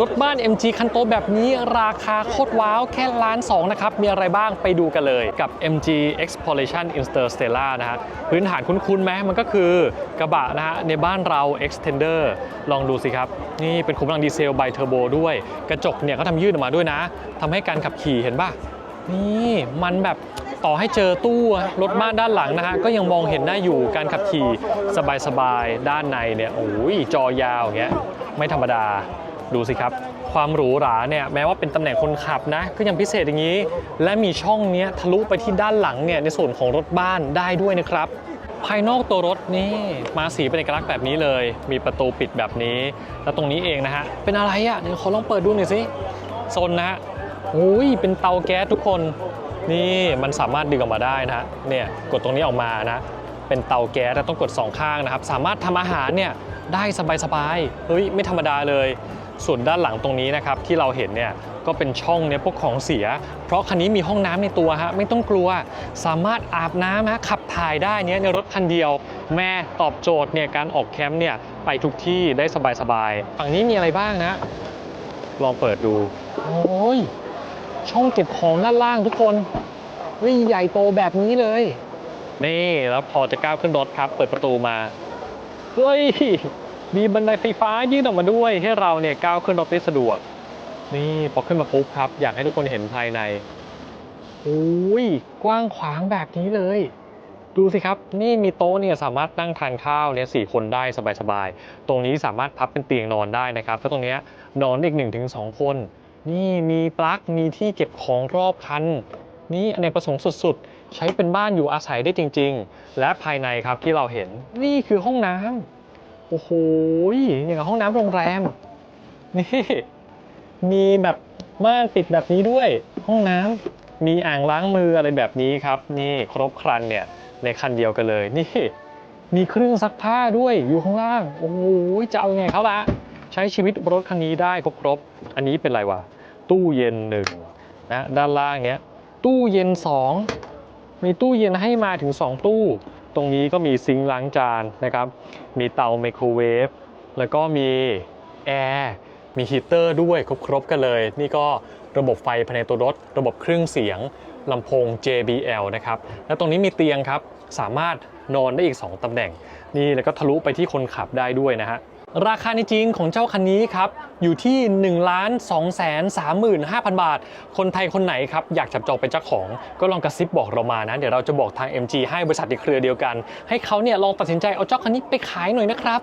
รถบ้าน MG คันโตแบบนี้ราคาโคตรว้าวแค่ล้านสองนะครับ มีอะไรบ้างไปดูกันเลยกับ MG Exploration Interstellar นะฮะพื้นฐานคุ้นๆไหมมันก็คือกระบะนะฮะในบ้านเรา Extender ลองดูสิครับ นี่เป็นขุมพลังดีเซลไบเทอร์โบด้วย กระจกเนี่ยก็ทำยืดออกมาด้วยนะทำให้การขับขี่เห็นป่ะ นี่มันแบบต่อให้เจอตู้รถบ้านด้านหลังนะฮะก็ยังมองเห็นได้อยู่การขับขี่สบายๆด้านในเนี่ยโอ้ยจอยาวอย่างเงี้ยไม่ธรรมดา ดูสิครับ ความหรูหราเนี่ยแม้ว่าเป็นตำแหน่งคนขับนะ ก็ยังพิเศษอย่างนี้ และมีช่องเนี้ยทะลุไปที่ด้านหลังเนี่ยในส่วนของรถบ้านได้ด้วยนะครับ ภายนอกตัวรถนี่มาสีเป็นเอกลักษณ์แบบนี้เลย มีประตูปิดแบบนี้ แล้วตรงนี้เองนะฮะเป็นอะไรอะ่ะเดี๋ยวขอลองเปิดดูหน่อยสิโซนนะฮะอุ้ยเป็นเตาแก๊สทุกคนนี่มันสามารถดึงออกมาได้นะฮะเนี่ยกดตรงนี้ออกมานะ เป็นเตาแก๊สแล้วต้องกดสองข้างนะครับ สามารถทำอาหารเนี่ยได้สบายๆเฮ้ยไม่ธรรมดาเลย ส่วนด้านหลังตรงนี้นะครับที่เราเห็นเนี่ยก็เป็นช่องเนี่ยพวกของเสีย เพราะคันนี้มีห้องน้ำในตัวฮะไม่ต้องกลัว สามารถอาบน้ำฮะขับถ่ายได้เนี่ยในรถคันเดียว แม่ตอบโจทย์เนี่ยการออกแคมป์เนี่ยไปทุกที่ได้สบายๆฝั่งนี้มีอะไรบ้างนะ ลองเปิดดูโอ้ยช่องเก็บของด้านล่างทุกคนเฮ้ยใหญ่โตแบบนี้เลย นี่แล้วพอจะก้าวขึ้นรถครับ เปิดประตูมาเฮ้ย มีบันไดไฟฟ้ายื่นออกมาด้วยให้เราเนี่ยก้าวขึ้นรถได้สะดวก นี่พอขึ้นมาปุ๊บครับ อยากให้ทุกคนเห็นภายในโอ้ยกว้างขวางแบบนี้เลย ดูสิครับ นี่มีโต๊ะเนี่ยสามารถนั่งทานข้าวเนี่ยสี่คนได้สบายๆ ตรงนี้สามารถพับเป็นเตียงนอนได้นะครับแล้วตรงเนี้ยนอนได้อีกหนึ่งถึงสองคน นี่มีปลั๊กมีที่เก็บของรอบคันนี่อเนกประสงค์สุดๆ ใช้เป็นบ้านอยู่อาศัยได้จริง ๆ และภายในครับที่เราเห็นนี่คือห้องน้ำ อ้โหอย่างกับห้องน้ำโรงแรม นี่ มีแบบม่านปิดแบบนี้ด้วย ห้องน้ำมีอ่างล้างมืออะไรแบบนี้ครับ นี่ครบครันเนี่ยในคันเดียวกันเลย นี่ มีเครื่องซักผ้าด้วยอยู่ข้างล่าง โอ้โหจะเอาไงครับละใช้ชีวิตรถคันนี้ได้ครบครบๆอันนี้เป็นไรวะตู้เย็นหนึ่งนะด้านล่างเนี้ย ตู้เย็นสองมีตู้เย็นให้มาถึง2ตู้ ตรงนี้ก็มีซิงค์ล้างจานนะครับ มีเตาไมโครเวฟ แล้วก็มีแอร์ มีฮีเตอร์ด้วยครบๆกันเลย นี่ก็ระบบไฟภายในตัวรถ ระบบเครื่องเสียงลำโพง JBL นะครับ และตรงนี้มีเตียงครับ สามารถนอนได้อีก 2ตำแหน่ง นี่แล้วก็ทะลุไปที่คนขับได้ด้วยนะฮะ ราคาในจริงของเจ้าคันนี้ครับอยู่ที่1ล้าน2แสน35,000 บาท คนไทยคนไหนครับอยากจับจองเป็นเจ้าของ ก็ลองกระซิบบอกเรามานะ เดี๋ยวเราจะบอกทาง MG ให้บริษัทในเครือเดียวกัน ให้เขาเนี่ยลองตัดสินใจเอาเจ้าคันนี้ไปขายหน่อยนะครับ